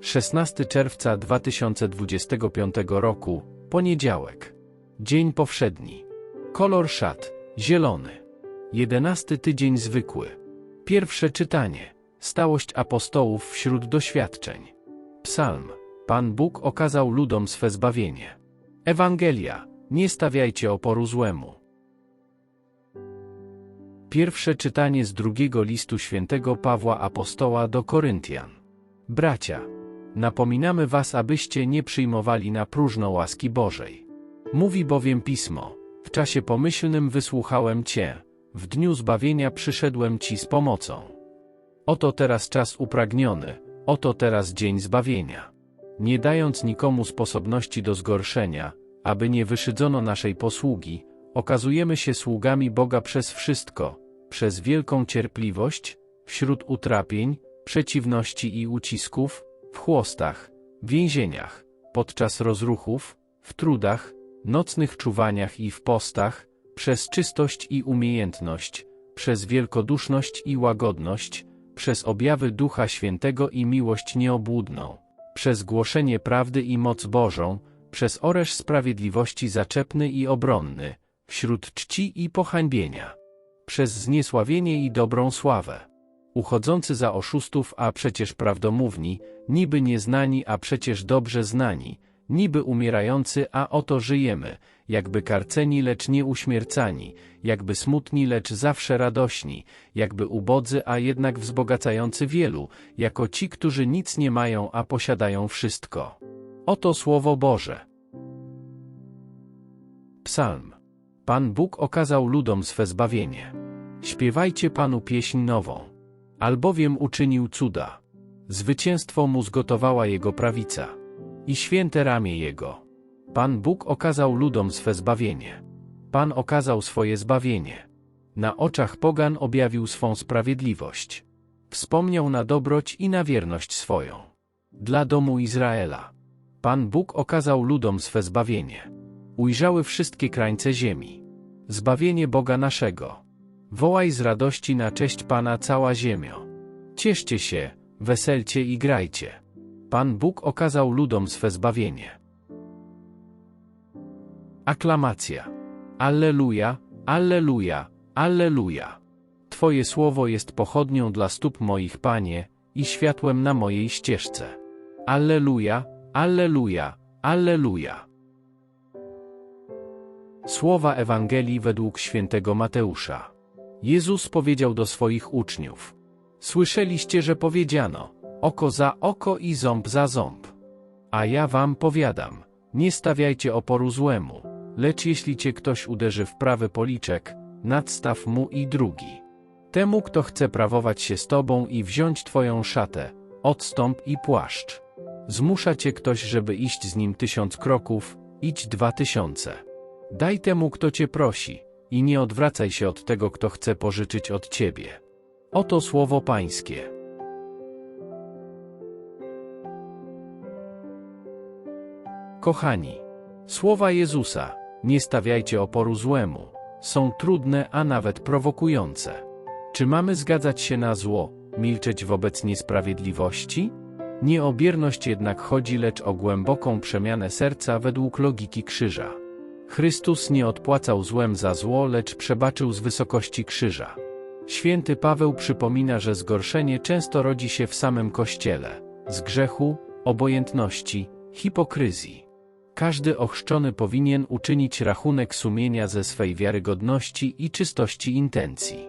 16 czerwca 2025 roku, poniedziałek. Dzień powszedni. Kolor szat, zielony. 11 tydzień zwykły. Pierwsze czytanie. Stałość apostołów wśród doświadczeń. Psalm. Pan Bóg okazał ludom swe zbawienie. Ewangelia. Nie stawiajcie oporu złemu. Pierwsze czytanie z drugiego listu świętego Pawła Apostoła do Koryntian. Bracia, napominamy was, abyście nie przyjmowali na próżno łaski Bożej. Mówi bowiem Pismo, w czasie pomyślnym wysłuchałem Cię, w dniu zbawienia przyszedłem Ci z pomocą. Oto teraz czas upragniony, oto teraz dzień zbawienia. Nie dając nikomu sposobności do zgorszenia, aby nie wyszydzono naszej posługi, okazujemy się sługami Boga przez wszystko, przez wielką cierpliwość, wśród utrapień, przeciwności i ucisków, w chłostach, więzieniach, podczas rozruchów, w trudach, nocnych czuwaniach i w postach, przez czystość i umiejętność, przez wielkoduszność i łagodność, przez objawy Ducha Świętego i miłość nieobłudną, przez głoszenie prawdy i moc Bożą, przez oręż sprawiedliwości zaczepny i obronny, wśród czci i pohańbienia, przez zniesławienie i dobrą sławę. Uchodzący za oszustów, a przecież prawdomówni, niby nieznani, a przecież dobrze znani, niby umierający, a oto żyjemy, jakby karceni, lecz nie uśmiercani, jakby smutni, lecz zawsze radośni, jakby ubodzy, a jednak wzbogacający wielu, jako ci, którzy nic nie mają, a posiadają wszystko. Oto Słowo Boże. Psalm. Pan Bóg okazał ludom swe zbawienie. Śpiewajcie Panu pieśń nową. Albowiem uczynił cuda. Zwycięstwo mu zgotowała Jego prawica. I święte ramię Jego. Pan Bóg okazał ludom swe zbawienie. Pan okazał swoje zbawienie. Na oczach pogan objawił swą sprawiedliwość. Wspomniał na dobroć i na wierność swoją. Dla domu Izraela. Pan Bóg okazał ludom swe zbawienie. Ujrzały wszystkie krańce ziemi. Zbawienie Boga naszego. Wołaj z radości na cześć Pana cała ziemio. Cieszcie się, weselcie i grajcie. Pan Bóg okazał ludom swe zbawienie. Aklamacja. Alleluja, Alleluja, Alleluja. Twoje słowo jest pochodnią dla stóp moich, Panie, i światłem na mojej ścieżce. Alleluja, Alleluja, Alleluja. Słowa Ewangelii według świętego Mateusza. Jezus powiedział do swoich uczniów: Słyszeliście, że powiedziano: oko za oko i ząb za ząb. A ja wam powiadam: nie stawiajcie oporu złemu, lecz jeśli cię ktoś uderzy w prawy policzek, nadstaw mu i drugi. Temu, kto chce prawować się z tobą i wziąć twoją szatę, odstąp i płaszcz. Zmusza cię ktoś, żeby iść z nim tysiąc kroków, idź dwa tysiące. Daj temu, kto cię prosi, i nie odwracaj się od tego, kto chce pożyczyć od ciebie. Oto słowo Pańskie. Kochani, słowa Jezusa, nie stawiajcie oporu złemu, są trudne, a nawet prowokujące. Czy mamy zgadzać się na zło, milczeć wobec niesprawiedliwości? Nie o bierność jednak chodzi, lecz o głęboką przemianę serca według logiki krzyża. Chrystus nie odpłacał złem za zło, lecz przebaczył z wysokości krzyża. Święty Paweł przypomina, że zgorszenie często rodzi się w samym Kościele, z grzechu, obojętności, hipokryzji. Każdy ochrzczony powinien uczynić rachunek sumienia ze swej wiarygodności i czystości intencji.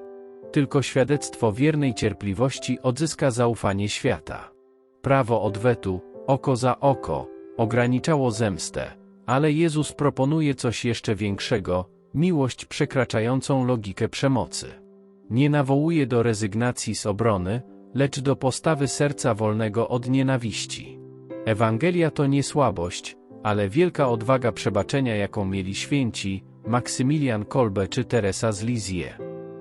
Tylko świadectwo wiernej cierpliwości odzyska zaufanie świata. Prawo odwetu, oko za oko, ograniczało zemstę, ale Jezus proponuje coś jeszcze większego miłość przekraczającą logikę przemocy. Nie nawołuje do rezygnacji z obrony, lecz do postawy serca wolnego od nienawiści. Ewangelia to nie słabość, ale wielka odwaga przebaczenia, jaką mieli święci, Maksymilian Kolbe czy Teresa z Lizie.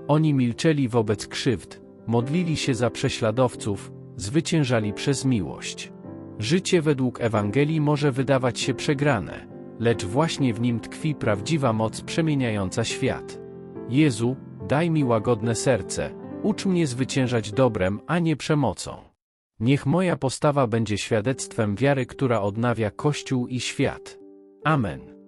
Oni milczeli wobec krzywd, modlili się za prześladowców, zwyciężali przez miłość. Życie według Ewangelii może wydawać się przegrane, lecz właśnie w nim tkwi prawdziwa moc przemieniająca świat. Jezu, daj mi łagodne serce, ucz mnie zwyciężać dobrem, a nie przemocą. Niech moja postawa będzie świadectwem wiary, która odnawia Kościół i świat. Amen.